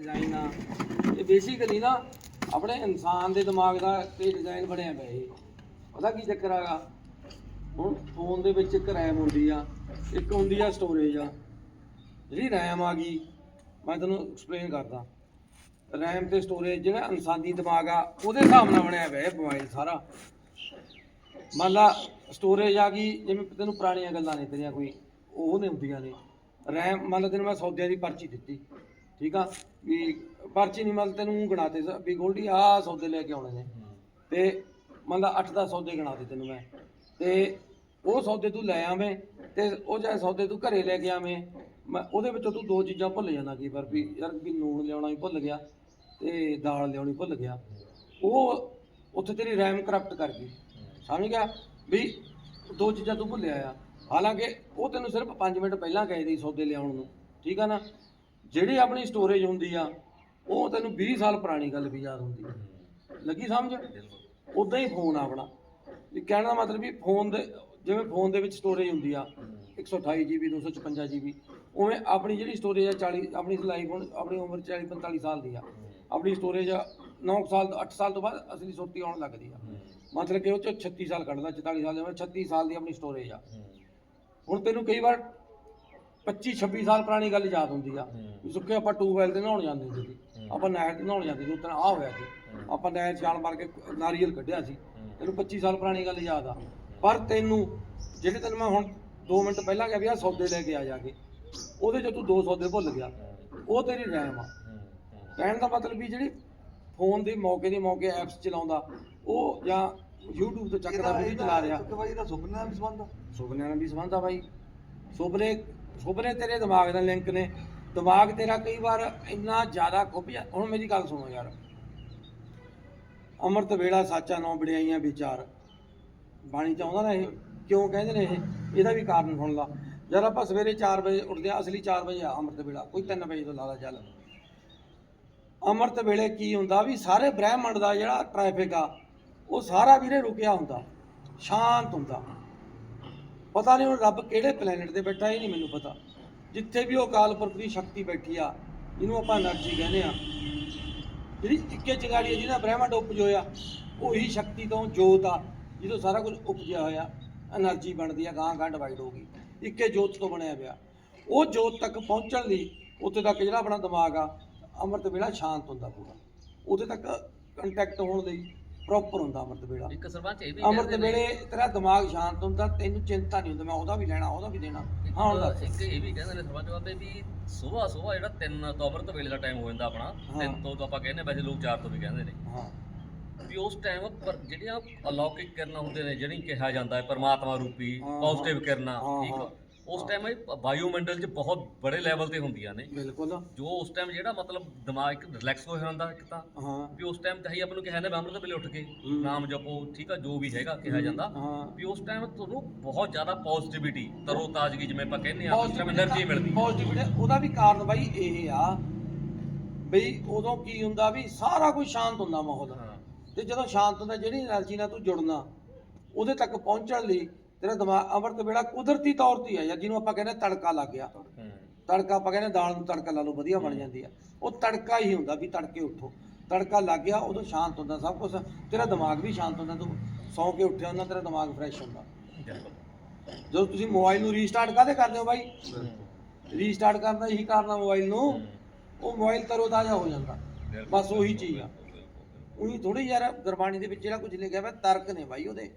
Design ਇਹ basically ਨਾ ਆਪਣੇ ਇਨਸਾਨ ਦੇ ਦਿਮਾਗ ਦਾ ਤੇ ਡਿਜ਼ਾਈਨ ਬਣਿਆ ਪਿਆ ਇਹ। ਪਤਾ ਕੀ ਚੱਕਰ ਆਗਾ ਹੁਣ ਫੋਨ ਦੇ ਵਿੱਚ ਇੱਕ ਰੈਮ ਹੁੰਦੀ ਆ, ਇੱਕ ਹੁੰਦੀ ਆ ਸਟੋਰੇਜ ਆ। ਜਿਹੜੀ ਰੈਮ ਆ ਗਈ, ਮੈਂ ਤੁਹਾਨੂੰ ਐਕਸਪਲੇਨ ਕਰਦਾ। ਰੈਮ ਤੇ ਸਟੋਰੇਜ ਜਿਹੜਾ ਇਨਸਾਨੀ ਦਿਮਾਗ ਆ, ਉਹਦੇ ਹਿਸਾਬ ਨਾਲ ਬਣਿਆ ਪਿਆ ਇਹ ਮੋਬਾਈਲ ਸਾਰਾ। ਮੰਨ ਲਾ ਸਟੋਰੇਜ ਆ ਗਈ, ਜਿਵੇਂ ਤੈਨੂੰ ਪੁਰਾਣੀਆਂ ਗੱਲਾਂ ਨੇ ਤੇਰੀਆਂ ਕੋਈ, ਉਹ ਨੇ ਹੁੰਦੀਆਂ ਨੇ। ਰੈਮ ਮੰਨ ਲਾ ਤੈਨੂੰ ਮੈਂ ਸੌਦਿਆਂ ਦੀ ਪਰਚੀ ਦਿੱਤੀ। ਠੀਕ ਆ? ਵੀ ਪਰਚੀ ਨਹੀਂ ਮਤਲਬ ਤੈਨੂੰ ਊਂ ਗਿਣਾਤੇ ਵੀ ਗੋਲਡੀ, ਆਹ ਸੌਦੇ ਲੈ ਕੇ ਆਉਣੇ ਨੇ। ਤੇ ਮੰਨ ਲਾ 8-10 ਸੌਦੇ ਗਿਣਾਤੇ ਤੈਨੂੰ ਮੈਂ। ਤੇ ਉਹ ਸੌਦੇ ਤੂੰ ਲੈ ਆਵੇਂ ਤੇ ਉਹ ਜੇ ਸੌਦੇ ਤੂੰ ਘਰੇ ਲੈ ਕੇ ਆਵੇਂ। ਮੈਂ ਉਹਦੇ ਵਿੱਚੋਂ ਤੂੰ ਦੋ ਚੀਜ਼ਾਂ ਭੁੱਲ ਜਾਣਾ ਕੀ ਵਾਰ ਵੀ ਯਾਰ ਵੀ ਨੂਣ ਲਿਆਉਣਾ ਵੀ ਭੁੱਲ ਗਿਆ ਤੇ ਦਾਲ ਲਿਆਉਣੀ ਭੁੱਲ ਗਿਆ। ਉਹ ਉੱਥੇ ਤੇਰੀ ਰੈਮ ਕਰਪਟ ਕਰ ਗਈ। ਸਮਝ ਗਿਆ? ਵੀ ਦੋ ਚੀਜ਼ਾਂ ਤੂੰ ਭੁੱਲਿਆ ਆ। ਹਾਲਾਂਕਿ ਉਹ ਤੈਨੂੰ ਸਿਰਫ 5 ਮਿੰਟ ਪਹਿਲਾਂ ਕਹੇ ਦੀ ਸੌਦੇ ਲਿਆਉਣ ਨੂੰ। ਠੀਕ ਆ ਨਾ? ਜਿਹੜੀ ਆਪਣੀ ਸਟੋਰੇਜ ਹੁੰਦੀ ਆ, ਉਹ ਤੈਨੂੰ 20 ਸਾਲ ਪੁਰਾਣੀ ਗੱਲ ਵੀ ਯਾਦ ਹੁੰਦੀ ਆ। ਲੱਗੀ ਸਮਝ? ਉਦਾਂ ਹੀ ਫੋਨ ਆ ਆਪਣਾ। ਵੀ ਕਹਿਣ ਦਾ ਮਤਲਬ ਵੀ ਫੋਨ ਦੇ, ਜਿਵੇਂ ਫੋਨ ਦੇ ਵਿੱਚ ਸਟੋਰੇਜ ਹੁੰਦੀ ਆ 128 GB 256 GB, ਉਵੇਂ ਆਪਣੀ ਜਿਹੜੀ ਸਟੋਰੇਜ ਆ 40 ਆਪਣੀ ਲਾਈਫ ਹੁਣ, ਆਪਣੀ ਉਮਰ 40 45 ਸਾਲ ਦੀ ਆ। ਆਪਣੀ ਸਟੋਰੇਜ 9 ਸਾਲ 8 ਸਾਲ ਤੋਂ ਬਾਅਦ ਅਸਲੀ ਸੁਰਤੀ ਆਉਣ ਲੱਗਦੀ ਆ। ਮਤਲਬ ਕਿ ਉਹ 'ਚੋਂ 36 ਸਾਲ ਕੱਢਦਾ 44 ਸਾਲ ਦੇ 36 ਸਾਲ ਦੀ ਆਪਣੀ ਸਟੋਰੇਜ ਆ। ਹੁਣ ਤੈਨੂੰ ਕਈ ਵਾਰ 25 26 ਸਾਲ ਪੁਰਾਣੀ ਗੱਲ ਯਾਦ ਹੁੰਦੀ ਆ। ਵੀ ਸੁੱਕੇ ਆਪਾਂ ਟੂਬਵੈਲ ਤੇ ਨਹਾਉਣ ਜਾਂਦੇ ਹੁੰਦੇ ਸੀ ਆਪਾਂ ਨਹਿਰ ਤੇ ਨਹਾਉਣ ਜਾਂਦੇ ਸੀ ਉਦੋਂ ਆ ਹੋਇਆ ਸੀ। ਆਪਾਂ ਨਹਿਰ ਛਾਲ ਮਾਰ ਕੇ ਨਾਰੀਅਲ ਕੱਢਿਆ ਸੀ। ਤੈਨੂੰ 25 ਸਾਲ ਪੁਰਾਣੀ ਗੱਲ ਯਾਦ ਆ। ਪਰ ਤੈਨੂੰ ਜਿਹੜੇ ਤੈਨੂੰ ਮੈਂ ਹੁਣ 2 ਮਿੰਟ ਪਹਿਲਾਂ ਕਿਹਾ ਵੀ ਆ ਸੌਦੇ ਲੈ ਕੇ ਆ ਜਾ ਕੇ ਉਹਦੇ 'ਚ ਤੂੰ ਦੋ ਸੌਦੇ ਭੁੱਲ ਗਿਆ। ਉਹ ਤੇਰੀ ਰੈਮ ਆ। ਕਹਿਣ ਦਾ ਮਤਲਬ ਵੀ ਜਿਹੜੀ ਫੋਨ ਦੇ ਮੌਕੇ ਦੇ ਮੌਕੇ ਐਪਸ ਚਲਾਉਂਦਾ ਉਹ ਜਾਂ YouTube ਤੋਂ ਚੱਕਦਾ ਵੀਡੀਓ ਚਲਾ ਰਿਹਾ। ਭਾਈ ਇਹਦਾ ਸੁਪਨੇ ਨਾਲ ਵੀ ਸੰਬੰਧ ਆ। ਸੁਪਨਿਆਂ ਨਾਲ ਵੀ ਸੰਬੰਧ ਆ ਬਾਈ। ਸੁਪਨੇ ਸੁਪਨੇ ਤੇਰੇ ਦਿਮਾਗ ਨਾਲ ਲਿੰਕ ਨੇ। ਦਿਮਾਗ ਤੇਰਾ ਕਈ ਵਾਰ ਇੰਨਾ ਜ਼ਿਆਦਾ ਖੁੱਭ ਜਾ ਹੁਣ ਮੇਰੀ ਗੱਲ ਸੁਣੋ ਯਾਰ। ਅੰਮ੍ਰਿਤ ਵੇਲਾ ਸਾਚਾ, ਨੌ ਬੜਿਆਈਆਂ ਵਿਚਾਰ। ਬਾਣੀ ਚ ਨਾ ਇਹ, ਕਿਉਂ ਕਹਿੰਦੇ ਨੇ ਇਹ? ਇਹਦਾ ਵੀ ਕਾਰਨ ਸੁਣ ਲਾ। ਜਦ ਆਪਾਂ ਸਵੇਰੇ 4 ਵਜੇ ਉੱਠਦੇ ਆ ਅਸਲੀ 4 ਵਜੇ ਆ ਅੰਮ੍ਰਿਤ ਵੇਲਾ, ਕੋਈ 3 ਵਜੇ ਤੋਂ ਲਾਲਾ ਚੱਲ। ਅੰਮ੍ਰਿਤ ਵੇਲੇ ਕੀ ਹੁੰਦਾ ਵੀ ਸਾਰੇ ਬ੍ਰਹਿਮੰਡ ਦਾ ਜਿਹੜਾ ਟ੍ਰੈਫਿਕ ਆ, ਉਹ ਸਾਰਾ ਵੀਰੇ ਰੁਕਿਆ ਹੁੰਦਾ, ਸ਼ਾਂਤ ਹੁੰਦਾ। ਪਤਾ ਨਹੀਂ ਉਹ ਰੱਬ ਕਿਹੜੇ ਪਲੈਨਟ ਤੇ ਬੈਠਾ, ਇਹ ਨਹੀਂ ਮੈਨੂੰ ਪਤਾ। ਜਿੱਥੇ ਵੀ ਉਹ ਅਕਾਲ ਪੁਰਖ ਦੀ ਸ਼ਕਤੀ ਬੈਠੀ ਆ, ਇਹਨੂੰ ਆਪਾਂ એનર્ਜੀ ਕਹਿੰਦੇ ਆ। ਜਿਹੜੀ ਇੱਕੇ ਚੰਗਾੜੀ ਜਿਹਦਾ ਬ੍ਰਹਿਮੰਡ ਉਪਜੋਇਆ ਉਹੀ ਸ਼ਕਤੀ ਤੋਂ ਜੋਤ ਆ, ਜਿਹਦੋਂ ਸਾਰਾ ਕੁਝ ਉਪਜਿਆ ਹੋਇਆ એનર્ਜੀ ਬਣਦੀ ਆ ਗਾਂ ਗਾਂ ਡਿਵਾਈਡ ਹੋ ਗਈ। ਇੱਕੇ ਜੋਤ ਤੋਂ ਬਣਿਆ ਪਿਆ। ਉਹ ਜੋਤ ਤੱਕ ਪਹੁੰਚਣ ਲਈ ਉੱਥੇ ਤੱਕ ਜਿਹੜਾ ਆਪਣਾ ਦਿਮਾਗ ਆ, ਅੰਮ੍ਰਿਤ ਵੇਲਾ ਸ਼ਾਂਤ ਹੁੰਦਾ ਪੂਰਾ। ਉੱਥੇ ਤੱਕ ਕੰਟੈਕਟ ਹੋਣ ਲਈ ਪ੍ਰੋਪਰ ਹੁੰਦਾ ਅੰਮ੍ਰਿਤ ਵੇਲਾ ਇੱਕ ਸਰਪੰਚ ਇਹ ਵੀ ਅੰਮ੍ਰਿਤ ਕਹਿੰਦੇ ਨੇ ਵੇਲੇ ਤੇਰਾ ਦਿਮਾਗ ਸ਼ਾਂਤ ਹੁੰਦਾ ਤੈਨੂੰ ਚਿੰਤਾ ਨਹੀਂ ਹੁੰਦੀ ਮੈਂ ਉਹਦਾ ਵੀ ਲੈਣਾ ਉਹਦਾ ਵੀ ਦੇਣਾ ਹਾਂ ਦੱਸ ਇੱਕ ਇਹ ਵੀ ਕਹਿੰਦੇ ਨੇ ਸਰਪੰਚ ਬਾਬੇ ਵੀ ਸਵੇਰ ਸਵੇਰ ਜਿਹੜਾ 3 ਤੋਂ ਅੰਮ੍ਰਿਤ ਵੇਲੇ ਦਾ ਟਾਈਮ ਹੋ ਜਾਂਦਾ ਆਪਣਾ ਹਾਂ। 3 ਤੋਂ ਤਾਂ ਆਪਾਂ ਕਹਿੰਦੇ ਵੈਸੇ ਲੋਕ 4 ਤੋਂ ਵੀ ਕਹਿੰਦੇ ਨੇ ਹਾਂ ਵੀ ਉਸ ਟਾਈਮ ਪਰ ਜਿਹੜੀਆਂ ਅਲੌਕਿਕ ਕਿਰਨਾਂ ਹੁੰਦੇ ਨੇ ਜਿਹੜੀ ਕਿਹਾ ਜਾਂਦਾ ਹੈ ਪਰਮਾਤਮਾ ਰੂਪੀ ਹਾਂ, ਪੋਜ਼ਿਟਿਵ। ਕਿਰਨਾਂ ਹਾਂ, ਠੀਕ ਹਾਂ। ਉਸ ਟਾਈਮ ਇਹ ਬਾਇਓਮੈਂਟਲ 'ਚ ਬਹੁਤ ਬੜੇ ਲੈਵਲ ਤੇ ਹੁੰਦੀਆਂ ਨੇ। ਬਿਲਕੁਲ। ਜੋ ਉਸ ਟਾਈਮ ਜਿਹੜਾ ਮਤਲਬ ਦਿਮਾਗ ਇੱਕ ਰਿਲੈਕਸ ਹੋ ਜਾਂਦਾ ਇੱਕ ਤਾਂ। ਵੀ ਉਸ ਟਾਈਮ ਚਾਹੀ ਆਪਾਂ ਨੂੰ ਕਿਹਾ ਜਾਂਦਾ ਬ੍ਰਾਹਮਣ ਤੋਂ ਪਹਿਲੇ ਉੱਠ ਕੇ ਨਾਮ ਜਪੋ ਠੀਕ ਆ ਜੋ ਵੀ ਹੈਗਾ ਕਿਹਾ ਜਾਂਦਾ। ਵੀ ਉਸ ਟਾਈਮ ਤੁਹਾਨੂੰ ਬਹੁਤ ਜ਼ਿਆਦਾ ਪੋਜ਼ਿਟਿਵਿਟੀ ਤਰੋ ਤਾਜ਼ਗੀ ਜਿਵੇਂ ਆਪਾਂ ਕਹਿੰਦੇ ਆ ਉਸ ਟਾਈਮ એનર્ਜੀ ਮਿਲਦੀ। ਪੋਜ਼ਿਟਿਵਿਟੀ ਉਹਦਾ ਵੀ ਕਾਰਨ ਬਾਈ ਇਹ ਆ ਬਈ ਉਦੋਂ ਕੀ ਹੁੰਦਾ ਵੀ ਸਾਰਾ ਕੁਝ ਸ਼ਾਂਤ ਹੁੰਦਾ ਮਾਹੌਲ। ਤੇ ਜਦੋਂ ਸ਼ਾਂਤ ਹੁੰਦਾ ਜਿਹੜੀ એનર્ਜੀ ਨਾਲ ਤੂੰ ਜੁੜਨਾ ਉਹਦੇ ਤੱਕ ਪਹੁੰਚਣ ਲਈ ਤੇਰਾ ਦਿਮਾਗ ਅੰਮ੍ਰਿਤ ਵੇਲਾ ਕੁਦਰਤੀ ਤੌਰ ਤੇ ਆ ਯਾਰ ਜਿਹਨੂੰ ਆਪਾਂ ਕਹਿੰਦੇ ਤੜਕਾ ਲੱਗ ਗਿਆ। ਤੜਕਾ ਆਪਾਂ ਕਹਿੰਦੇ ਦਾਲ ਨੂੰ ਤੜਕਾ ਲਾ ਲਓ ਵਧੀਆ ਬਣ ਜਾਂਦੀ ਆ। ਉਹ ਤੜਕਾ ਹੀ ਹੁੰਦਾ ਵੀ ਤੜਕੇ ਉੱਠੋ। ਤੜਕਾ ਲੱਗ ਗਿਆ ਉਦੋਂ ਸ਼ਾਂਤ ਹੁੰਦਾ ਸਭ ਕੁਝ ਤੇਰਾ ਦਿਮਾਗ ਵੀ ਸ਼ਾਂਤ ਹੁੰਦਾ ਤੂੰ ਸੌਂ ਕੇ ਉੱਠਿਆ ਹੁੰਦਾ ਤੇਰਾ ਦਿਮਾਗ ਫਰੈਸ਼ ਹੁੰਦਾ। ਜਦੋਂ ਤੁਸੀਂ ਮੋਬਾਈਲ ਨੂੰ ਰੀਸਟਾਰਟ ਕਾਹਦੇ ਕਰਦੇ ਹੋ ਬਾਈ? ਰੀਸਟਾਰਟ ਕਰਨ ਦਾ ਇਹੀ ਕਾਰਨ ਆ ਮੋਬਾਈਲ ਨੂੰ। ਉਹ ਮੋਬਾਈਲ ਤਰੋ ਤਾਜ਼ਾ ਹੋ ਜਾਂਦਾ। ਬਸ ਉਹੀ ਚੀਜ਼ ਆ। ਉਹੀ ਥੋੜੀ ਯਾਰ ਗੁਰਬਾਣੀ ਦੇ ਵਿੱਚ ਜਿਹੜਾ ਕੁਝ ਲਿਖਿਆ ਹੋਇਆ ਤਰਕ ਨੇ ਬਾਈ ਉਹਦੇ।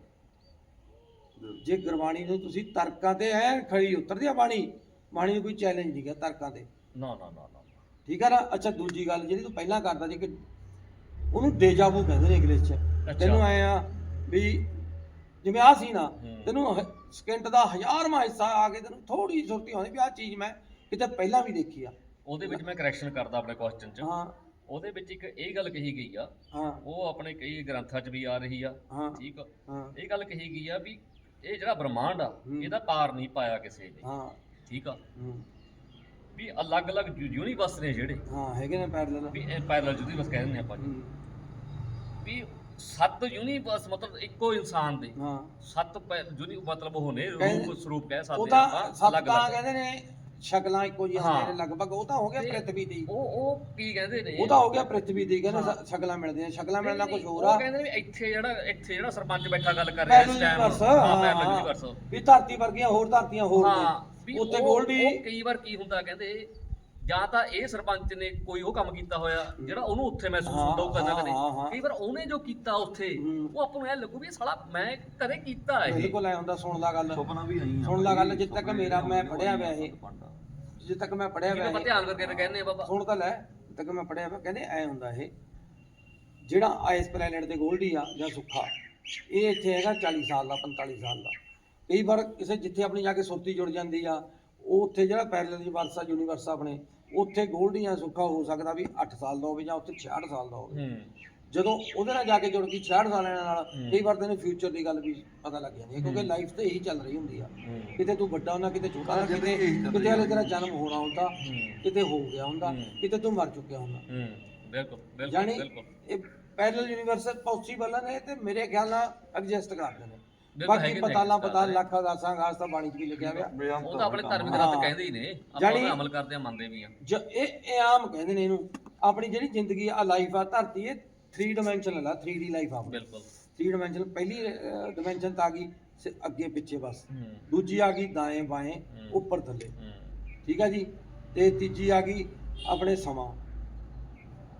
ਜੇ ਗੁਰਬਾਣੀ ਨੂੰ ਤੁਸੀਂ ਤਰਕਾਂ ਤੇ ਐ ਖੜੀ ਉਤਰਦੀ ਆ ਬਾਣੀ ਬਾਣੀ ਨੂੰ ਕੋਈ ਚੈਲੰਜ ਨਹੀਂ ਗਿਆ ਤਰਕਾਂ ਤੇ। ਨਾ ਨਾ ਨਾ ਨਾ। ਠੀਕ ਆ ਨਾ? ਅੱਛਾ ਦੂਜੀ ਗੱਲ ਜਿਹੜੀ ਤੂੰ ਪਹਿਲਾਂ ਕਰਦਾ ਸੀ ਕਿ ਉਹਨੂੰ ਡੇਜਾਵੂ ਕਹਿੰਦੇ ਨੇ ਇੰਗਲਿਸ਼ 'ਚ। ਤੈਨੂੰ ਆਏ ਆ ਵੀ ਜਿਵੇਂ ਆ ਸੀ ਨਾ। ਤੈਨੂੰ ਸਕਿੰਟ ਦਾ ਹਜ਼ਾਰਵਾਂ ਹਿੱਸਾ ਆ ਕੇ ਤੈਨੂੰ ਥੋੜੀ ਸੁਰਤੀ ਆਉਂਦੀ ਵੀ ਆਹ ਚੀਜ਼ ਮੈਂ ਕਿਤੇ ਪਹਿਲਾਂ ਵੀ ਦੇਖੀ ਆ। ਉਹਦੇ ਵਿੱਚ ਮੈਂ ਕਰੈਕਸ਼ਨ ਕਰਦਾ ਆਪਣੇ ਕੁਐਸਚਨ 'ਚ। ਹਾਂ। ਉਹਦੇ ਵਿੱਚ ਇੱਕ ਇਹ ਗੱਲ ਕਹੀ ਗਈ ਆ ਹਾਂ। ਉਹ ਆਪਣੇ ਕਈ ਗ੍ਰੰਥਾਂ 'ਚ ਵੀ ਆ ਰਹੀ ਆ। ਠੀਕ ਆ। ਇਹ ਗੱਲ ਕਹੀ ਗਈ ਆ ਵੀ ਇਹ ਜਿਹੜਾ ਬ੍ਰਹਮੰਡ ਆ ਹੂੰ। ਇਹਦਾ ਪਾਰ ਨਹੀਂ ਪਾਇਆ ਕਿਸੇ ਨੇ। ਹਾਂ। ਠੀਕ ਆ? ਹੂੰ, ਵੀ ਅਲੱਗ-ਅਲੱਗ ਯੂਨੀਵਰਸ ਨੇ ਜਿਹੜੇ। ਹਾਂ ਹੈਗੇ ਨੇ ਪੈਰਲਲ ਵੀ ਇਹ ਪੈਰਲਲ ਯੂਨੀਵਰਸ ਕਹਿੰਦੇ ਨੇ ਆਪਾਂ ਜੀ। ਵੀ ਸੱਤ ਯੂਨੀਵਰਸ ਮਤਲਬ ਇੱਕੋ ਇਨਸਾਨ ਦੇ। ਹਾਂ। ਸੱਤ ਯੂਨੀ ਮਤਲਬ ਉਹ ਨੇ ਕਹਿੰਦੇ- ਰੂਪ ਸਰੂਪ ਕਹਿ ਉਹ ਸਕਦੇ ਤਾਂ ਆਪਾਂ ਸੱਤ ਤਾਂ ਅਲੱਗ-ਅਲੱਗ। ਕਹਿੰਦੇ ਨੇ ਸ਼ਕਲਾਂ ਇੱਕੋ ਜਿਹੀਆਂ ਹਾਂ। ਨੇ ਲਗਭਗ ਉਹ ਤਾਂ ਹੋ ਗਿਆ ਤੇ ਪ੍ਰithvi ਦੀ। ਉਹ ਉਹ ਕੀ ਕਹਿੰਦੇ ਨੇ? ਉਹ ਤਾਂ ਹੋ ਗਿਆ ਪ੍ਰithvi ਦੀ ਕਹਿੰਦੇ। ਸ਼- ਸ਼ਕਲਾਂ ਮਿਲਦੀਆਂ ਸ਼ਕਲਾਂ ਮਿਲਣਾ ਕੁਝ ਹੋਰ ਉਹ ਆ ਕਹਿੰਦੇ ਵੀ ਇੱਥੇ ਜਿਹੜਾ ਇੱਥੇ ਜਿਹੜਾ ਸਰਪੰਚ ਬੈਠਾ ਗੱਲ ਕਰ ਰਿਹਾ ਇਸ ਟਾਈਮ ਯੂਨੀਵਰਸ ਹਾਂ ਪੈਰਲ ਯੂਨੀਵਰਸ ਵੀ ਧਰਤੀ ਵਰਗੀਆਂ ਹੋਰ ਧਰਤੀਆਂ ਹੋਰ ਹਾਂ ਨੇ। ਉੱਥੇ ਉਹ- ਗੋਲਡੀ ਉਹ ਕਈ ਵਾਰ ਕੀ ਹੁੰਦਾ ਕਹਿੰਦੇ ਜਾਂ ਤਾਂ ਇਹ ਸਰਪੰਚ ਨੇ ਕੋਈ ਉਹ ਕੰਮ ਕੀਤਾ ਹੋਇਆ ਜਿਹੜਾ ਉਹਨੂੰ ਉੱਥੇ ਮਹਿਸੂਸ ਹੁੰਦਾ ਉਹ ਹਾਂ, ਕਦੇ। ਕਈ ਵਾਰ ਉਹਨੇ ਜੋ ਕੀਤਾ ਉੱਥੇ। ਉਹ ਆਪਾਂ ਨੂੰ ਇਹ ਲੱਗੂ ਵੀ ਸਾਲਾ ਮੈਂ ਕਦੇ ਕੀਤਾ ਇਹ। ਬਿਲਕੁਲ ਐ ਹੁੰਦਾ ਸੁਣ ਲਾ ਗੱਲ। ਸੁਪਨਾ ਵੀ ਆਈ ਸੁਣ ਲਾ ਗੱਲ ਜਿੱਥੇ ਤੱਕ ਮੇਰਾ ਮੈਂ ਪੜਿਆ ਹੋਇਆ ਇਹ ਜਿੱਥੇ ਤੱਕ ਮੈਂ ਪੜਿਆ ਹੋਇਆ ਇਹ ਧਿਆਨ ਕਰਕੇ ਤਾਂ ਕਹਿੰਦੇ ਆ ਬਾਬਾ। ਸੁਣ ਤਾਂ ਲੈ ਤੱਕ ਮੈਂ ਪੜਿਆ ਹੋਇਆ ਕਹਿੰਦੇ ਐ ਹੁੰਦਾ ਇਹ ਜਿਹੜਾ ਆਇਸ ਪਲੈਨਟ ਤੇ ਗੋਲਡੀ ਆ ਜਾਂ ਸੁੱਖਾ ਇਹ ਇੱਥੇ ਹੈਗਾ 40 ਸਾਲ ਦਾ 45 ਸਾਲ ਦਾ। ਕਈ ਵਾਰ ਕਿਸੇ ਜਿੱਥੇ ਆਪਣੀ ਜਾ ਕੇ ਸੁਰਤੀ ਜੁੜ ਜਾਂਦੀ ਆ ਉਹ ਉੱਥੇ ਜਿਹੜਾ ਪੈਰਲਲ ਯੂਨੀਵਰਸ ਆ ਯੂਨੀਵਰਸ ਆਪਣੇ ਉੱਥੇ ਗੋਲਡੀ ਜਾਂ ਸੁੱਖਾ ਹੋ ਸਕਦਾ ਵੀ 8 ਸਾਲ ਦਾ ਹੋਵੇ ਜਾਂ ਉੱਥੇ 66 ਸਾਲ ਦਾ ਹੋਵੇ। ਜਦੋਂ ਉਹਦੇ ਨਾਲ ਜਾ ਕੇ ਜੁੜ ਗਈ 66 ਸਾਲਾਂ ਨਾਲ। ਕਈ ਵਾਰ ਤੈਨੂੰ ਫਿਊਚਰ ਦੀ ਗੱਲ ਵੀ ਪਤਾ ਲੱਗ ਜਾਂਦੀ ਹੈ ਕਿਉਂਕਿ। ਲਾਈਫ ਤੇ ਇਹੀ ਚੱਲ ਰਹੀ ਹੁੰਦੀ ਆ। ਕਿਤੇ ਤੂੰ ਵੱਡਾ ਹੁੰਦਾ ਕਿਤੇ ਛੋਟਾ ਹੁੰਦਾ ਕਿਤੇ ਕਿਤੇ ਹਲੇ। ਤੇਰਾ ਜਨਮ ਹੋਣਾ ਹੁੰਦਾ ਕਿਤੇ ਹੋ ਗਿਆ ਹੁੰਦਾ। ਕਿਤੇ ਤੂੰ ਮਰ ਚੁੱਕਿਆ ਹੁੰਦਾ। ਬਿਲਕੁਲ ਬਿਲਕੁਲ ਇਹ ਪੈਰਲਲ ਯੂਨੀਵਰਸ ਪੋਸੀਬਲ ਨੇ ਤੇ ਮੇਰੇ ਖਿਆਲ ਨਾਲ ਐਗਜ਼ਿਸਟ ਕਰਦੇ ਨੇ। ਬਾਕੀ ਪਤਾਲਾ ਪਤਾ। ਲੱਖ ਅਰਦਾਸਾਂ ਗਾਸ ਤਾਂ ਬਾਣੀ ਚ ਵੀ ਲਿਖਿਆ ਹੋਇਆ। ਉਹ ਤਾਂ ਆਪਣੇ ਧਾਰਮਿਕ ਹਾਂ। ਗ੍ਰੰਥ ਕਹਿੰਦੇ ਹੀ। ਨੇ ਆਪਾਂ ਜਾਣੀ- ਉਹਦਾ ਅਮਲ ਕਰਦੇ ਆ ਮੰਨਦੇ ਵੀ ਆ। ਜ ਇਹ ਇਹ ਆਮ ਕਹਿੰਦੇ ਨੇ ਇਹਨੂੰ ਆਪਣੀ ਜਿਹੜੀ ਜ਼ਿੰਦਗੀ ਆ ਲਾਈਫ ਆ ਧਰਤੀ ਇਹ 3 ਡਾਈਮੈਂਸ਼ਨਲ ਆ 3D ਲਾਈਫ ਆ ਬਿਲਕੁਲ। 3 ਡਾਈਮੈਂਸ਼ਨਲ ਪਹਿਲੀ ਡਾਈਮੈਂਸ਼ਨ ਤਾਂ ਆ ਗਈ ਸ- ਅੱਗੇ ਪਿੱਛੇ ਬਸ। ਹੂੰ। ਦੂਜੀ ਆ ਗਈ ਬਾएं ਹੂੰ। ਉੱਪਰ ਥੱਲੇ। ਹੂੰ। ਠੀਕ ਆ ਜੀ? ਤੇ ਤੀਜੀ ਆ ਗਈ ਆਪਣੇ ਸਮਾਂ।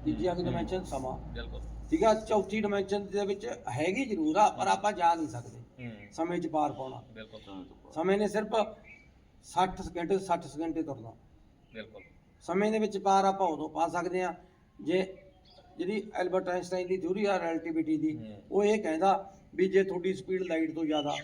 ਤੀਜੀ ਆ ਗਈ ਡਾਈਮੈਂਸ਼ਨ ਸਮਾਂ। ਬਿਲਕੁਲ। ਠੀਕ ਆ? ਚੌਥੀ ਡਾਈਮੈਂਸ਼ਨ ਦੇ ਵਿੱਚ ਹੈਗੀ ਜ਼ਰੂਰ ਆ ਪਰ ਆਪਾਂ ਜਾ ਨਹੀਂ ਸਕਦੇ। ਸਮੇਂ 'ਚ ਪਾਰ ਪਾਉਣਾ। ਬਿਲਕੁਲ। ਸਮੇਂ ਨੇ ਸਿਰਫ 60 ਸਕਿੰਟ 60 ਸਕਿੰਟ ਹੀ ਤੁਰਨਾ। ਬਿਲਕੁਲ। ਸਮੇਂ ਦੇ ਵਿੱਚ ਪਾਰ ਆਪਾਂ ਉਦੋਂ ਪਾ ਸਕਦੇ ਆ ਜੇ ਜਿਹੜੀ ਐਲਬਰਟ ਆਇਨਸਟਾਈਨ ਦੀ ਥਿਊਰੀ ਆ ਰਿਲੇਟੀਵਿਟੀ ਦੀ। ਉਹ ਇਹ ਕਹਿੰਦਾ ਵੀ ਜੇ ਤੁਹਾਡੀ ਸਪੀਡ ਲਾਈਟ ਤੋਂ ਜ਼ਿਆਦਾ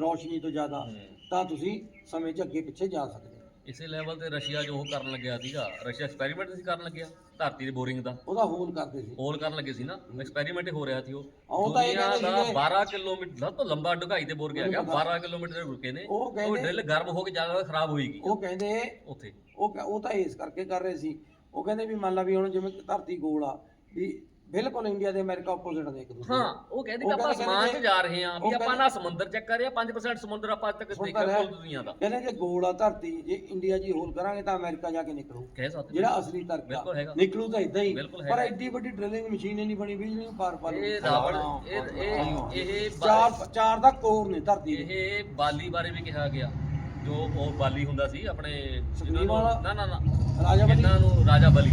ਰੌਸ਼ਨੀ ਤੋਂ ਜ਼ਿਆਦਾ। ਤਾਂ ਤੁਸੀਂ ਸਮੇਂ 'ਚ ਅੱਗੇ ਪਿੱਛੇ ਜਾ ਸਕਦੇ ਇਸੇ ਲੈਵਲ ਤੇ ਰਸ਼ੀਆ ਜੋ ਉਹ ਕਰਨ ਲੱਗਿਆ ਸੀਗਾ ਰਸ਼ੀਆ ਐਕਸਪੈਰੀਮੈਂਟ ਸੀ ਕਰਨ ਲੱਗਿਆ ਧਰਤੀ ਦੇ ਬੋਰਿੰਗ ਦਾ। ਉਹਦਾ ਹੋਲ ਕਰਦੇ ਸੀ। ਹੋਲ ਕਰਨ ਲੱਗੇ ਸੀ ਨਾ ਐਕਸਪੈਰੀਮੈਂਟ ਹੀ ਰਿਹਾ ਸੀ ਉਹ। ਉਹ ਤਾਂ ਇਹ ਦੁਨੀਆ ਕਹਿੰਦੇ ਦਾ ਸੀਗੇ- 12 ਕਿਲੋਮੀਟਰ ਸਭ ਤੋਂ ਲੰਬਾ ਡੁਗਾਈ ਤੇ ਬੋਰ ਗਿਆ ਗਿਆ ਮੈਨੂੰ ਪਤਾ। 12 ਕਿਲੋਮੀਟਰ ਦੇ ਰੁਕੇ ਨੇ। ਉਹ ਉਹ ਕਹਿੰਦੇ ਡਰਿਲ ਗਰਮ ਹੋ ਕੇ ਜ਼ਿਆਦਾ ਖਰਾਬ ਹੋਏਗੀ ਉਹ ਕਹਿੰਦੇ ਉੱਥੇ। ਉਹ ਕ- ਉਹ ਤਾਂ ਇਸ ਕਰਕੇ ਕਰ ਰਹੇ ਸੀ। ਉਹ ਕਹਿੰਦੇ ਵੀ ਮੰਨ ਲਾ ਵੀ ਹੁਣ ਜਿਵੇਂ ਧਰਤੀ ਗੋਲ ਆ ਵੀ ਬਿਲਕੁਲ ਇੰਡੀਆ ਤੇ ਅਮਰੀਕਾ ਆਪੋਜ਼ਿਟ ਨੇ ਇੱਕ ਦੂਜੇ ਹਾਂ ਉਹ ਕਹਿੰਦੇ ਵੀ ਆਪਾਂ ਕਹਿੰਦੇ ਸਮਾਨ 'ਚ ਕਿ- ਜਾ ਰਹੇ ਹਾਂ ਵੀ ਆਪਾਂ ਨਾ ਸਮੁੰਦਰ ਚੈੱਕ ਕਰ ਰਹੇ ਹਾਂ 5% ਸਮੁੰਦਰ ਆਪਾਂ ਅੱਜ ਤੱਕ ਦੇਖਿਆ ਲੈ। ਦੁਨੀਆ ਦਾ। ਕਹਿੰਦੇ ਜੇ ਗੋਲ ਆ ਧਰਤੀ ਜੇ ਇੰਡੀਆ ਜੀ ਹੋਲ ਕਰਾਂਗੇ ਤਾਂ ਅਮਰੀਕਾ ਜਾ ਕੇ ਨਿਕਲੂ। ਕਹਿ ਸਕਦੇ ਜਿਹੜਾ ਅਸਲੀ ਤਰਕ ਆ। ਨਿਕਲੂ ਤਾਂ ਇਦਾਂ ਹੀ। ਪਰ। ਐਡੀ ਵੱਡੀ ਡ੍ਰਿਲਿੰਗ ਮਸ਼ੀਨ ਨਹੀਂ ਬਣੀ ਬਿਜਲੀ ਨੂੰ ਪਾਰ ਪਾ ਇਹ ਰਾਵਣ ਇਹ ਇਹ ਚਾਰ ਚਾਰ ਦਾ ਕੋਰ ਨੇ ਧਰਤੀ ਦੇ। ਇਹ ਬਾਲੀ ਬਾਰੇ ਵੀ ਕਿਹਾ ਗਿਆ। ਜੋ ਉਹ ਬਾਲੀ ਹੁੰਦਾ ਸੀ ਆਪਣੇ ਜਿਹਨਾਂ ਨੂੰ-? ਨਾ ਨਾ ਨਾ। ਰਾਜਾ ਬਲੀ? ਨੂੰ ਰਾਜਾ ਬਲੀ।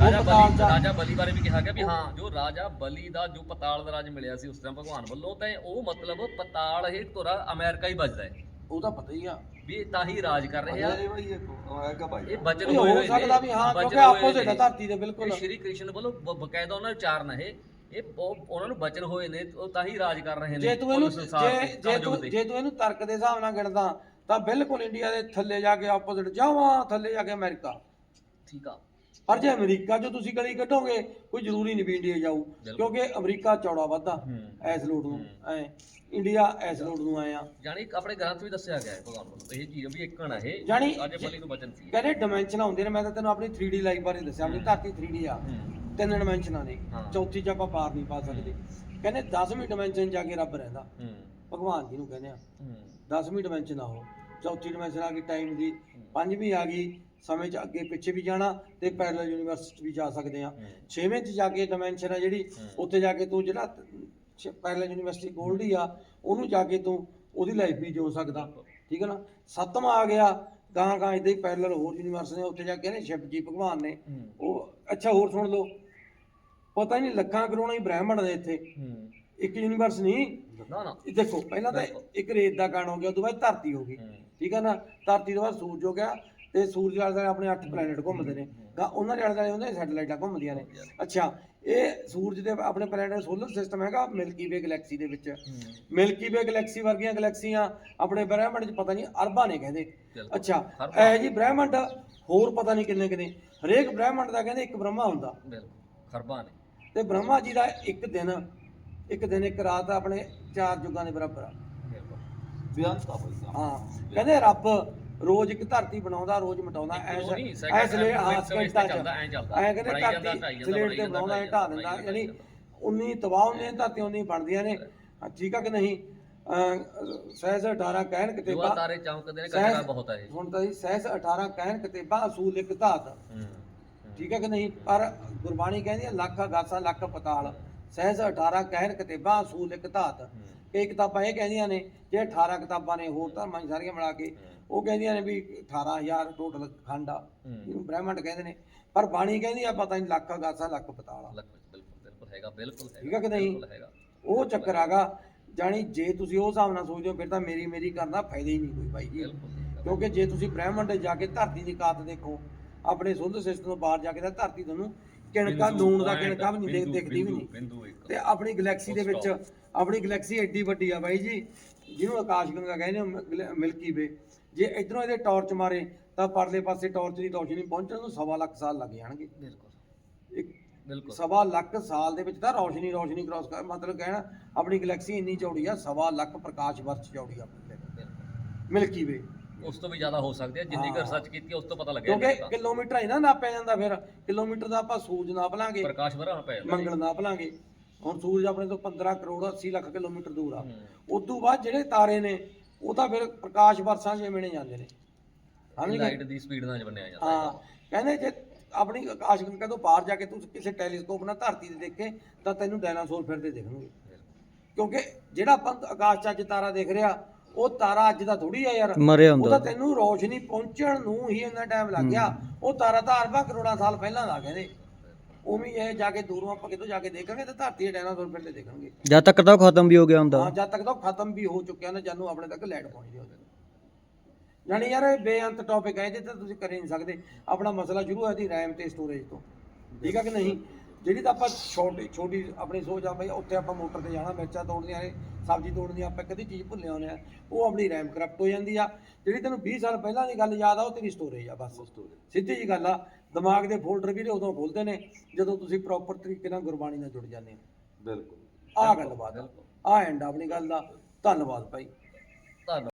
ਰਾਜਾ ਪਤਾਲ ਬਲੀ ਦਾ- ਰਾਜਾ ਬਲੀ ਬਾਰੇ ਵੀ ਕਿਹਾ ਗਿਆ ਵੀ ਹਾਂ ਜੋ ਰਾਜਾ ਬਲੀ ਦਾ ਜੋ ਪਤਾਲ ਦਾ ਰਾਜ ਮਿਲਿਆ ਸੀ ਉਸ ਟਾਈਮ ਭਗਵਾਨ ਵੱਲੋਂ ਤਾਂ ਉਹ ਮਤਲਬ ਪਤਾਲ ਇਹ ਤੋਰਾ ਅਮਰੀਕਾ ਹੀ ਵੱਜਦਾ ਹੈ। ਉਹ ਤਾਂ ਪਤਾ ਹੀ ਆ। ਵੀ ਇਹ ਤਾਂ ਹੀ ਰਾਜ ਕਰ ਰਹੇ ਆ। ਇਹ ਬਚਨ ਹੋਏ ਹੋ ਹੋਏ ਨੇ। ਸਕਦਾ ਵੀ ਹਾਂ ਕਿਉਂਕਿ ਆਪੋਜ਼ਿਟ ਨੇ। ਧਰਤੀ ਦੇ ਬਿਲਕੁਲ। ਇਹ ਸ਼੍ਰੀ ਕ੍ਰਿਸ਼ਨ ਵੱਲੋਂ ਬਕਾਇਦਾ ਉਹਨਾਂ ਦੇ ਚਾਰਨ ਇਹ। ਇਹ ਉਹ- ਉਹਨਾਂ ਨੂੰ ਬਚਨ ਹੋਏ ਨੇ ਉਹ ਤਾਂ ਹੀ ਰਾਜ ਕਰ ਰਹੇ ਨੇ। ਜੇ ਇਹਨੂੰ ਤੇ। ਜੇ ਤੂੰ ਇਹਨੂੰ ਤਰਕ ਦੇ ਹਿਸਾਬ ਨਾਲ ਗਿਣਦਾ ਤਾਂ ਬਿਲਕੁਲ ਇੰਡੀਆ ਦੇ ਥੱਲੇ ਜਾ ਕੇ ਆਪੋਜ਼ਿਟ ਜਾਵਾਂ ਥੱਲੇ ਜਾ ਕੇ ਅਮਰੀਕਾ। ਠੀਕ ਆ। ਪਰ ਜੇ ਅਮਰੀਕਾ ਚੋਂ ਤੁਸੀਂ ਗਲੀ ਕੱਢੋਗੇ ਕੋਈ ਜ਼ਰੂਰੀ ਨਹੀਂ ਵੀ ਇੰਡੀਆ ਜਾਊ ਕਿਉਂਕਿ ਅਮਰੀਕਾ ਚੌੜਾ ਵੱਧਾ ਐਸ ਲੋਡ ਨੂੰ ਐ ਇੰਡੀਆ ਐਸ ਲੋਡ ਨੂੰ ਆਇਆ ਜਾਣੀ ਆਪਣੇ ਗ੍ਰੰਥ ਵੀ ਦੱਸਿਆ ਗਿਆ ਹੈ ਭਗਵਾਨ ਇਹ ਚੀਜ਼ ਵੀ ਇੱਕਣ ਹੈ ਇਹ ਜਾਣੀ ਰਾਜੇ ਬਲੀ ਨੂੰ ਬਚਨ ਸੀ। ਕਹਿੰਦੇ ਡਾਈਮੈਂਸ਼ਨ ਆਉਂਦੇ ਨੇ ਮੈਂ ਤਾਂ ਤੈਨੂੰ ਆਪਣੀ 3D ਲਾਈਫ ਬਾਰੇ ਦੱਸਿਆ ਆਪਣੀ ਧਰਤੀ 3D ਆ। ਤਿੰਨ ਡਾਈਮੈਂਸ਼ਨਾਂ ਨੇ। ਚੌਥੀ ਚ ਆਪਾਂ ਪਾਰ ਨਹੀਂ ਪਾ ਸਕਦੇ। ਕਹਿੰਦੇ 10ਵੀਂ ਡਾਈਮੈਂਸ਼ਨ ਜਾ ਕੇ ਰੱਬ ਰਹਿੰਦਾ। ਭਗਵਾਨ ਜੀ ਨੂੰ ਕਹਿੰਦੇ ਆ ਹੂੰ। 10ਵੀਂ ਡਾਈਮੈਂਸ਼ਨ ਆ ਉਹ ਚੌਥੀ ਡਾਈਮੈਂਸ਼ਨ ਆ ਗਈ ਟਾਈਮ ਦੀ ਪੰਜਵੀਂ ਆ ਗਈ ਸਮੇਂ 'ਚ ਅੱਗੇ ਪਿੱਛੇ ਵੀ ਜਾਣਾ ਤੇ ਪੈਰਲਲ ਯੂਨੀਵਰਸ 'ਚ ਵੀ ਜਾ ਸਕਦੇ ਆ ਹੂੰ। ਛੇਵੇਂ 'ਚ ਜਾ ਕੇ ਡਾਈਮੈਂਸ਼ਨ ਆ ਜਿਹੜੀ ਹੂੰ। ਉੱਥੇ ਜਾ ਕੇ ਤੂੰ ਜਿਹੜਾ ਪੈਰਲਲ ਯੂਨੀਵਰਸਿਟੀ ਗੋਲਡੀ ਆ ਉਹਨੂੰ ਜਾ ਕੇ ਤੂੰ ਉਹਦੀ ਲਾਈਫ ਵੀ ਜੋ ਸਕਦਾ। ਠੀਕ ਹੈ ਨਾ? ਸੱਤਵਾਂ ਆ ਗਿਆ ਗਾਂ ਗਾਂ ਇਦਾਂ ਹੀ ਪੈਰਲਲ ਹੋਰ ਯੂਨੀਵਰਸ ਨੇ ਉੱਥੇ ਜਾ ਕੇ ਨੇ ਸ਼ਿਵ ਜੀ ਭਗਵਾਨ ਨੇ। ਹੂੰ। ਉਹ ਅੱਛਾ ਹੋਰ ਸੁਣ ਲਓ। ਪਤਾ ਹੀ ਨਹੀਂ ਲੱਖਾਂ ਕਰੋੜਾਂ ਹੀ ਬ੍ਰਹਿਮੰਡ ਨੇ ਇੱਥੇ। ਹੂੰ। ਇੱਕ ਯੂਨੀਵਰਸ ਨਹੀਂ। ਨਾ ਨਾ। ਇਹ ਦੇਖੋ ਪਹਿਲਾਂ ਤਾਂ ਇੱਕ ਰੇਤ ਦਾ ਕਣ ਹੋ ਗਿਆ ਉਦੋਂ ਬਾਅਦ ਧਰਤੀ ਹੋ ਗਈ। ਹੂੰ। ਠੀਕ ਹੈ ਨਾ? ਧਰਤੀ ਤੋਂ ਬਾਅਦ ਸੂਰਜ ਹੋ ਗਿਆ ਤੇ ਸੂਰਜ ਦੇ ਆਲੇ ਆਪਣੇ 8 ਪਲੈਨਟ ਘੁੰਮਦੇ ਨੇ। ਗਾ ਉਹਨਾਂ ਦੇ ਆਲੇ ਦੁਆਲੇ ਹੁੰਦੇ ਸੈਟੇਲਾਈਟਾਂ ਘੁੰਮਦੀਆਂ ਨੇ। ਅੱਛਾ ਇਹ ਸੂਰਜ ਦੇ ਆਪਣੇ ਪਲੈਨਟ ਸੋਲਰ ਸਿਸਟਮ ਹੈਗਾ ਮਿਲਕੀ ਵੇ ਗੈਲੈਕਸੀ ਦੇ ਵਿੱਚ। ਮਿਲਕੀ ਵੇ ਗੈਲੈਕਸੀ ਵਰਗੀਆਂ ਗੈਲੈਕਸੀਆਂ ਆਪਣੇ ਬ੍ਰਹਿਮੰਡ 'ਚ ਪਤਾ ਨਹੀਂ ਅਰਬਾਂ ਨੇ ਕਹਿੰਦੇ। ਅੱਛਾ। ਇਹ ਜੀ ਬ੍ਰਹਿਮੰਡ ਹੋਰ ਪਤਾ ਨਹੀਂ ਕਿੰਨੇ ਕਿੰਨੇ। ਹਰੇਕ ਬ੍ਰਹਿਮੰਡ ਦਾ ਕਹਿੰਦੇ ਇੱਕ ਬ੍ਰਹਮਾ ਹੁੰਦਾ। ਬਿਲਕੁਲ ਖਰਬਾਂ ਨੇ। ਤੇ ਬ੍ਰਹਮਾ ਜੀ ਦਾ ਇੱਕ ਦਿਨ ਇੱਕ ਦਿਨ ਇੱਕ ਰਾਤ ਆਪਣੇ ਚਾਰ ਯੁੱਗਾਂ ਦੇ ਬਰਾਬਰ ਆ। ਆ ਭਾਈ ਹਾਂ ਕਹਿੰਦੇ ਰੱਬ ਰੋਜ਼ ਇੱਕ ਧਰਤੀ ਬਣਾਉਂਦਾ ਰੋਜ਼ ਮਟਾਉਂਦਾ ਐਸ ਐਸ second, ਲੈ ਹਾਂ ਸਕਿੰਟਾਂ ਚੱਲਦਾ, ਐਂ ਚੱਲਦਾ। ਐਂ ਕਹਿੰਦੇ ਧਰਤੀ ਸਲੇਟ ਤੇ ਬਣਾਉਂਦਾ ਐ ਢਾ ਦਿੰਦਾ ਯਾਨੀ। ਉਨੀ ਤਬਾਹ ਹੁੰਦੀਆਂ ਧਰਤੀ ਉਨੀ ਬਣਦੀਆਂ ਨੇ। ਠੀਕ ਆ ਕਿ ਨਹੀਂ? ਸਹਿਜ 18 ਕਹਿਣ ਕਿਤੇਬਾ ਤਾਰੇ ਚਮਕਦੇ ਨੇ ਕਚਰਾ ਬਹੁਤ ਹੈ ਹੁਣ ਤਾਂ ਜੀ ਸਹਿਜ 18 ਕਹਿਣ ਕਿਤੇਬਾ ਅਸੂਲ ਇੱਕ ਧਾਤ। ਠੀਕ ਹੈ ਕਿ ਨਹੀਂ? ਪਰ ਗੁਰਬਾਣੀ ਕਹਿੰਦੀ ਹੈ ਲੱਖ ਅਗਾਸਾ ਲੱਖ ਪਤਾਲ। ਸਹਿਜ 18 ਕਹਿਣ ਕਿਤੇਬਾ ਅਸੂਲ ਇੱਕ ਧਾਤ। ਕਈ ਕਿਤਾਬਾਂ ਇਹ ਕਹਿੰਦੀਆਂ ਨੇ ਜੇ 18 ਕਿਤਾਬਾਂ ਨੇ ਹੋਰ ਧਰਮਾਂ ਸਾਰੀਆਂ ਮਿਲਾ ਕੇ ਉਹ ਕਹਿੰਦੀਆਂ ਨੇ ਵੀ 18000 ਟੋਟਲ ਖੰਡ ਆ। ਇਹਨੂੰ ਬ੍ਰਹਿਮੰਡ ਕਹਿੰਦੇ ਨੇ। ਪਰ ਬਾਣੀ ਕਹਿੰਦੀ ਆ ਪਤਾ ਨਹੀਂ ਲੱਖ ਅਗਾਸਾ ਲੱਖ ਪਤਾਲ ਆ। ਲੱਗ- ਬਿਲਕੁਲ ਬਿਲਕੁਲ ਹੈਗਾ ਬਿਲਕੁਲ ਹੈਗਾ ਠੀਕ ਹੈ ਕਿ ਨਹੀਂ? ਉਹ ਚੱਕਰ ਆਗਾ ਜਾਣੀ ਜੇ ਤੁਸੀਂ ਉਹ ਹਿਸਾਬ ਨਾਲ ਸੋਚਦੇ ਹੋ ਫਿਰ ਤਾਂ ਮੇਰੀ ਮੇਰੀ ਕਰਨਾ ਫਾਇਦਾ ਹੀ ਨਹੀਂ ਕੋਈ ਬਾਈ ਜੀ। ਕਿਉਂਕਿ ਜੇ ਤੁਸੀਂ ਬ੍ਰਹਿਮੰਡ ਜਾ ਕੇ ਧਰਤੀ ਦੀ ਕਾਤ ਦੇਖੋ ਆਪਣੇ ਸੁੱਧ ਸਿਸਟਮ ਤੋਂ ਬਾਹਰ ਜਾ ਕੇ ਤਾਂ ਧਰਤੀ ਤੁਹਾਨੂੰ ਕਿਣਕਾ ਨੂਣ ਦਾ ਕਿਣਕਾ ਵੀ ਨਹੀਂ ਦੇਖ- ਦਿਖਦੀ ਵੀ ਨਹੀਂ। ਤੇ ਆਪਣੀ ਗੈਲੈਕਸੀ ਦੇ ਵਿੱਚ ਆਪਣੀ ਗੈਲੈਕਸੀ ਐਡੀ ਵੱਡੀ ਆ ਬਾਈ ਜੀ ਜਿਹਨੂੰ ਆਕਾਸ਼ ਗੰਗਾ ਕਹਿੰਦੇ ਮਿਲਕੀ ਵੇ। ਜੇ ਇਧਰੋਂ ਇਹਦੇ ਟਾਰਚ ਮਾਰੇ ਤਾਂ ਪਰਲੇ ਪਾਸੇ ਟਾਰਚ ਦੀ ਰੌਸ਼ਨੀ ਪਹੁੰਚਣ ਨੂੰ ਸਵਾ ਲੱਖ ਸਾਲ ਲੱਗ ਜਾਣਗੇ। ਬਿਲਕੁਲ। ਇੱਕ ਬਿਲਕੁਲ। ਸਵਾ ਲੱਖ ਸਾਲ ਦੇ ਵਿੱਚ ਤਾਂ ਰੌਸ਼ਨੀ ਰੌਸ਼ਨੀ ਕ੍ਰਾਸ ਕਰ ਮਤਲਬ ਕਹਿਣਾ ਆਪਣੀ ਗੈਲੈਕਸੀ ਇੰਨੀ ਚੌੜੀ ਆ ਸਵਾ ਲੱਖ ਪ੍ਰਕਾਸ਼ ਵਰਸ਼ ਚੌੜੀ ਆ। ਮਿਲਕੀ ਵੇ ਉਸ ਤੋਂ ਵੀ ਜ਼ਿਆਦਾ ਹੋ ਸਕਦੀ ਹੈ ਜਿੰਨੀ ਕੁ ਹਾਂ। ਰਿਸਰਚ ਕੀਤੀ ਉਸ ਤੋਂ ਪਤਾ ਲੱਗਿਆ ਕਿਉਂਕਿ ਕਿਲੋਮੀਟਰ ਹੀ ਨਾ ਨਾਪਿਆ ਜਾਂਦਾ ਫਿਰ ਕਿਲੋਮੀਟਰ ਦਾ ਆਪਾਂ ਸੂਰਜ ਨਾਪ ਲਾਂਗੇ। ਪ੍ਰਕਾਸ਼ ਵਰਾਂ ਪੈ ਜਾਂਦਾ। ਮੰਗਲ ਨਾਪ ਲਾਂਗੇ। ਹੁਣ ਸੂਰਜ ਆਪਣੇ ਤੋਂ 15 ਕਰੋੜ 80 ਲੱਖ ਕਿਲੋਮੀਟਰ ਦੂਰ ਆ। ਉਸ ਤੋਂ ਬਾਅਦ ਜਿਹੜੇ ਤਾਰੇ ਨੇ ਉਹ ਤਾਂ ਫਿਰ ਪ੍ਰਕਾਸ਼ ਵਰਸ਼ਾਂ 'ਚ ਮਿਣੇ ਜਾਂਦੇ ਨੇ। ਸਮਝ ਗਏ? ਲਾਈਟ ਦੀ ਸਪੀਡ ਨਾਲ ਬਣਿਆ ਜਾਂਦਾ ਹਾਂ ਕਹਿੰਦੇ ਜੇ ਆਪਣੀ ਆਕਾਸ਼ ਗੰਗਾ ਤੋਂ ਬਾਹਰ ਜਾ ਕੇ ਤੂੰ ਕਿਸੇ ਟੈਲੀਸਕੋਪ ਨਾਲ ਧਰਤੀ ਤੇ ਦੇਖੇ ਤਾਂ ਤੈਨੂੰ ਡਾਇਨਾਸੌਰ ਫਿਰਦੇ ਦਿਖਣਗੇ। ਕਿਉਂਕਿ ਜਿਹੜਾ ਆਪਾਂ ਆਕਾਸ਼ 'ਚ ਅੱਜ ਤਾਰਾ ਦੇਖ ਰਿਹਾ ਉਹ ਤਾਰਾ ਅੱਜ ਦਾ ਥੋੜੀ ਆ ਯਾਰ। ਮਰਿਆ ਉਹਦਾ ਹੁੰਦਾ ਤੈਨੂੰ ਰੋਸ਼ਨੀ ਪਹੁੰਚਣ ਨੂੰ ਹੀ ਇੰਨਾ ਟਾਈਮ ਲੱਗ ਗਿਆ। ਉਹ ਤਾਰਾ ਤਾਂ ਅਰਬਾਂ ਕਰੋੜਾਂ ਸਾਲ ਪਹਿਲਾਂ ਦਾ ਕਹਿੰਦੇ। ਉਵੇਂ ਹੀ ਇਹ ਜਾ ਕੇ ਦੂਰੋਂ ਆਪਾਂ ਕਿਤੋਂ ਜਾ ਕੇ ਦੇਖਾਂਗੇ ਤਾਂ ਧਰਤੀ ਦੇ ਡਾਇਨਾਸੌਰ ਫਿਰਦੇ ਦੇਖਣਗੇ ਜਦ ਤੱਕ ਤਾਂ ਉਹ ਖਤਮ ਵੀ ਹੋ ਗਿਆ ਹੁੰਦਾ। ਹਾਂ ਜਦ ਤੱਕ ਤਾਂ ਉਹ ਖਤਮ ਵੀ ਹੋ ਚੁੱਕਿਆ ਨਾ ਜਾਨੂੰ ਆਪਣੇ ਤੱਕ ਲਾਈਟ ਪਹੁੰਚਦੀ ਉਹਦੇ ਯਾਨੀ ਯਾਰ ਇਹ ਬੇਅੰਤ ਟੌਪਿਕ ਹੈ ਇਹਦੇ ਤੇ ਤੁਸੀਂ ਕਰ ਹੀ ਨਹੀਂ ਸਕਦੇ। ਆਪਣਾ ਮਸਲਾ ਸ਼ੁਰੂ ਹੋਇਆ ਸੀ ਰੈਮ ਤੇ ਸਟੋਰੇਜ ਤੋਂ। ਠੀਕ ਹੈ ਕਿ ਨਹੀਂ? ਜਿਹੜੀ ਤਾਂ ਆਪਾਂ ਛੋਟੀ ਛੋਟੀ ਆਪਣੀ ਸੋਚ ਆ ਬਈ ਉੱਥੇ ਆਪਾਂ ਮੋਟਰ ਤੇ ਜਾਣਾ ਮਿਰਚਾਂ ਤੋੜਨੀਆਂ ਨੇ ਸਬਜ਼ੀ ਤੋੜਨੀ ਆ, ਆਪਾਂ ਕਦੀ ਚੀਜ਼ ਭੁੱਲੇ ਆਉਂਦੇ ਆ। ਉਹ ਆਪਣੀ ਰੈਮ ਕਰਪਟ ਹੋ ਜਾਂਦੀ ਆ। ਜਿਹੜੀ ਤੈਨੂੰ 20 ਸਾਲ ਪਹਿਲਾਂ ਦੀ ਗੱਲ ਯਾਦ ਆ ਉਹ ਤੇਰੀ ਸਟੋਰੇਜ ਆ ਬਸ। ਸਿੱਧੀ ਜੀ ਗੱਲ ਆ ਦਿਮਾਗ ਦੇ ਫੋਲਡਰ ਵੀ ਉਦੋਂ ਖੁੱਲਦੇ ਨੇ ਜਦੋਂ ਤੁਸੀਂ ਪ੍ਰੋਪਰ ਤਰੀਕੇ ਨਾਲ ਗੁਰਬਾਣੀ ਨਾਲ ਜੁੜ ਜਾਂਦੇ ਹੋ। ਬਿਲਕੁਲ। ਆਹ ਗੱਲ ਬਾਤ ਆ ਐਂਡ ਆਪਣੀ ਗੱਲ ਦਾ। ਧੰਨਵਾਦ ਭਾਈ। ਧੰਨਵਾਦ।